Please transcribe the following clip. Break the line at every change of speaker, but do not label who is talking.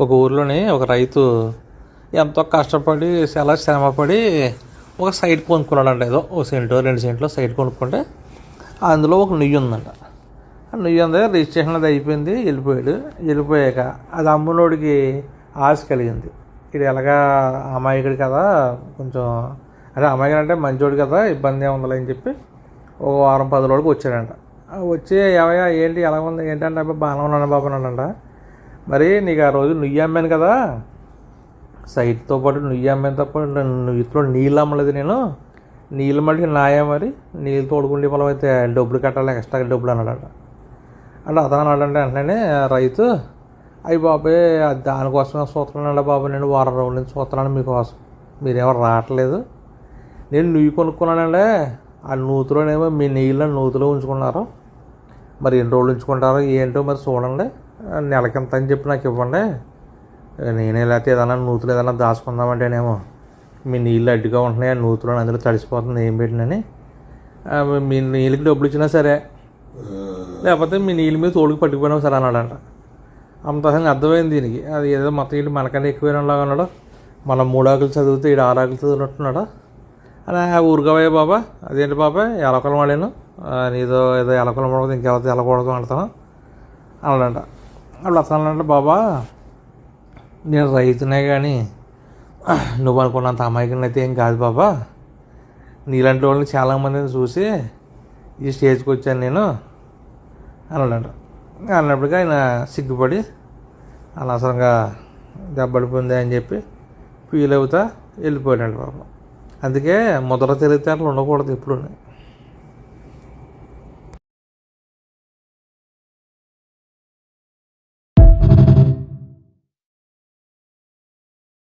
ఒక ఊర్లోనే ఒక రైతు ఎంతో కష్టపడి చాలా శ్రమపడి ఒక సైట్ కొనుక్కున్నాడంట. ఏదో ఒక సెంటు రెండు సెంట్లో సైట్ కొనుక్కుంటే అందులో ఒక నుయ్యి ఉందంట. ఆ నుయ్యి ఉంది రిజిస్ట్రేషన్ అది అయిపోయింది వెళ్ళిపోయాడు. వెళ్ళిపోయాక అది అమ్మునోడికి ఆశ కలిగింది. ఇది ఎలాగా అమాయకుడు కదా కొంచెం అదే అమాయకుడు అంటే మంచోడు కదా ఇబ్బంది ఏముందిలే అని చెప్పి ఒక వారం పది రోజులకు వచ్చాడంట. వచ్చి ఏమయ్యా ఏంటి ఎలా ఉంది? ఏంటంటే అబ్బాయి బాగానే ఉన్నాను బాబు అన్నాడంట. మరి నీకు ఆ రోజు నుయ్యి అమ్మాను కదా. సైట్తో పాటు నుయ్యి అమ్మాను తప్ప నువ్వులో నీళ్ళు అమ్మలేదు నేను. నీళ్ళు మళ్ళీ నాయా మరి. నీళ్ళు తోడుకుండే పొలం అయితే డబ్బులు కట్టాలి ఎక్స్ట్రా డబ్బులు అన్నాడట అంటే అతను అన్నాడంటే వెంటనే రైతు అయ్యి బాబే అది దానికోసమే చూస్తున్నాడు బాబు. నేను వారం రోజుల నుంచి చూస్తున్నాను మీకోసం. మీరేమో రావట్లేదు. నేను నువ్వు కొనుక్కున్నానండి ఆ నూతులోనేమో మీ నీళ్ళని నూతులో ఉంచుకున్నారు. మరి ఎన్ని రోజులు ఉంచుకుంటారో ఏంటో మరి చూడండి. నెలకింత అని చెప్పి నాకు ఇవ్వండి. నేనే లేకపోతే ఏదైనా నూతులు ఏదైనా దాచుకుందామంటేనేమో మీ నీళ్ళు అడ్డుగా ఉంటున్నాయి ఆ నూతులు అందులో తడిసిపోతుంది ఏం పెట్టినని. మీ నీళ్ళకి డబ్బులు ఇచ్చినా సరే. లేకపోతే మీ నీళ్ళ మీద తోడుకు పట్టుకుపోయినా సరే అన్నాడంట. అంత అసలు అర్థమైంది దీనికి. అది ఏదో మొత్తం ఇటు మనకన్నా ఎక్కువైనలాగా ఉన్నాడు. మనం మూడాకులు చదివితే ఇటు ఆరాకులు చదివినట్టున్నాడు అలా ఊరుకోవయ్య బాబా. అదేంటి బాబా? ఎలకలం వాడాను. నీదో ఏదో ఎలకలం పడదు ఇంకెవరితో ఎలకూడదు అంటాను అన్నాడంట. అప్పుడు అతను అంటే బాబా నేను రైతునే కానీ నువ్వు అనుకున్నంత అమాయకుని అయితే ఏం కాదు బాబా. నీలాంటి వాళ్ళని చాలామందిని చూసి ఈ స్టేజ్కి వచ్చాను నేను అన్నాడంట. అన్నప్పటికీ ఆయన సిగ్గుపడి అనవసరంగా దెబ్బడిపోయింది అని చెప్పి ఫీల్ అవుతా వెళ్ళిపోయాడు పాపం అందుకే ముద్ర తెలివితేటలు ఉండకూడదు ఎప్పుడు